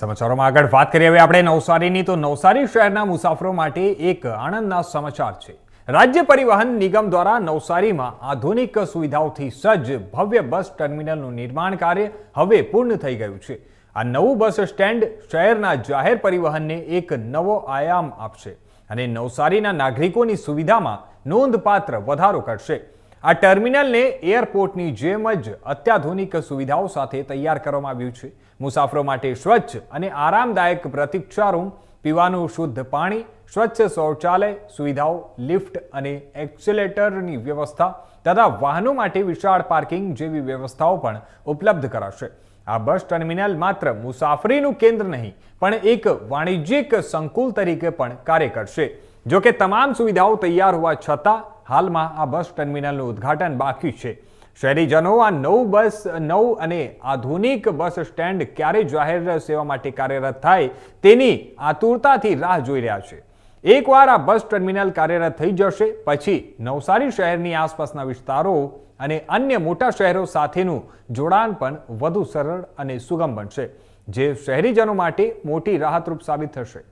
સમાચારોમાં આગળ વાત કરીએ. હવે આપણે નવસારીની તો નવસારી શહેરના મુસાફરો માટે એક આનંદના સમાચાર છે. રાજ્ય પરિવહન નિગમ દ્વારા નવસારીમાં આધુનિક સુવિધાઓથી સજ્જ ભવ્ય બસ ટર્મિનલનું નિર્માણ કાર્ય હવે પૂર્ણ થઈ ગયું છે. આ નવું બસ સ્ટેન્ડ શહેરના જાહેર પરિવહનને એક નવો આયામ આપશે અને નવસારીના નાગરિકોની સુવિધામાં નોંધપાત્ર વધારો કરશે. આ ટર્મિનલને એરપોર્ટની જેમ જ અત્યાધુનિક સુવિધાઓ સાથે તૈયાર કરવામાં આવ્યું છે. મુસાફરો માટે સ્વચ્છ અને આરામદાયક પ્રતીક્ષા રૂમ, પીવાનું શુદ્ધ પાણી, સ્વચ્છ શૌચાલય, સુવિધાઓ, લિફ્ટ અને એક્સેલેટરની વ્યવસ્થા તથા વાહનો માટે વિશાળ પાર્કિંગ જેવી વ્યવસ્થાઓ પણ ઉપલબ્ધ કરાશે. આ બસ ટર્મિનલ માત્ર મુસાફરીનું કેન્દ્ર નહીં, પણ એક વાણિજ્યિક સંકુલ તરીકે પણ કાર્ય કરશે. જો કે તમામ સુવિધાઓ તૈયાર હોવા છતાં હાલમાં આ બસ ટર્મિનલનું ઉદ્ઘાટન બાકી છે. શહેરીજનો આ નવ બસ, નવ અને આધુનિક બસ સ્ટેન્ડ ક્યારે જાહેર સેવા માટે કાર્યરત થાય તેની આતુરતાથી રાહ જોઈ રહ્યા છે. એકવાર આ બસ ટર્મિનલ કાર્યરત થઈ જશે, પછી નવસારી શહેરની આસપાસના વિસ્તારો અને અન્ય મોટા શહેરો સાથેનું જોડાણ પણ વધુ સરળ અને સુગમ બનશે, જે શહેરીજનો માટે મોટી રાહતરૂપ સાબિત થશે.